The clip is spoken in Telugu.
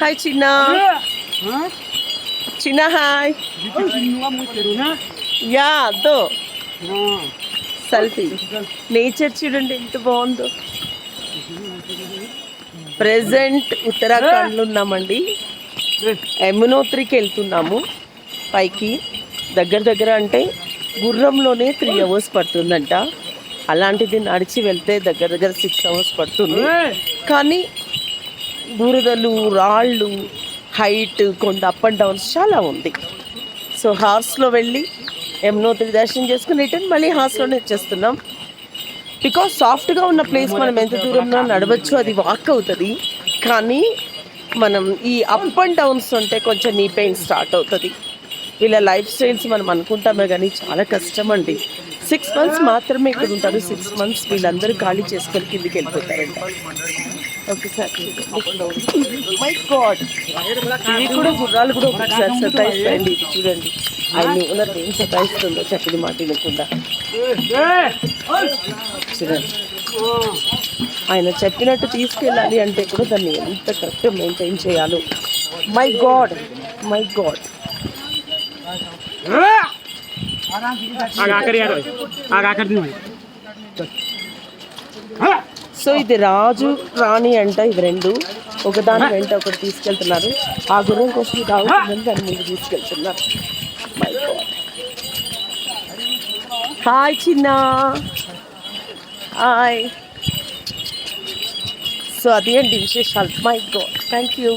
హాయ్ చిన్న చిన్న హాయ్ యా అదో సెల్ఫీ నేచర్ చూడండి ఎంత బాగుందో. ప్రెసెంట్ ఉత్తరాఖండ్లో ఉన్నామండి. యమునోత్రికి వెళ్తున్నాము. పైకి దగ్గర దగ్గర అంటే గుర్రంలోనే త్రీ అవర్స్ పడుతుందంట. అలాంటిది నడిచి వెళ్తే దగ్గర దగ్గర సిక్స్ అవర్స్ పడుతుంది. కానీ బూరదలు రాళ్ళు హైట్ కొండ అప్ అండ్ డౌన్స్ చాలా ఉంది. సో హార్స్లో వెళ్ళి యమునోత్రి దర్శనం చేసుకుని రిటర్న్ మళ్ళీ హార్స్లోనే వచ్చేస్తున్నాం. బికాస్ సాఫ్ట్గా ఉన్న ప్లేస్ మనం ఎంత దూరంలో నడవచ్చు అది వాక్ అవుతుంది. కానీ మనం ఈ అప్ అండ్ డౌన్స్ ఉంటే కొంచెం నీ పెయిన్ స్టార్ట్ అవుతుంది. వీళ్ళ లైఫ్ స్టైల్స్ మనం అనుకుంటామే కానీ చాలా కష్టం అండి. సిక్స్ మంత్స్ మాత్రమే ఇక్కడ ఉంటారు. సిక్స్ మంత్స్ వీళ్ళందరూ ఖాళీ చేసుకొని కిందికి వెళ్ళిపోతారండి ఒకసారి మై గాడ్ ఇవి కూడా గుర్రాలు కూడా ఒకసారి సతాయిస్తాయండి ఇది చూడండి. ఆయన ఉన్నది ఏం సతాయిస్తుందో చక్కని మాట వినకుండా చూడండి. ఆయన చెప్పినట్టు తీసుకెళ్ళాలి అంటే కూడా దాన్ని ఎంత కరెక్ట్గా మెయింటైన్ చేయాలో. మై గాడ్ మై గాడ్ ఆఖరి ఆఖరి సో ఇది రాజు రాణి అంట ఇవి రెండు. ఒకదాని వెంట ఒకటి తీసుకెళ్తున్నారు. ఆ గుర్రం కోసం ఇది దాని ముందు తీసుకెళ్తున్నారు. హాయ్ చిన్న. హాయ్ సో అది అండి విశేషాలు? My God thank you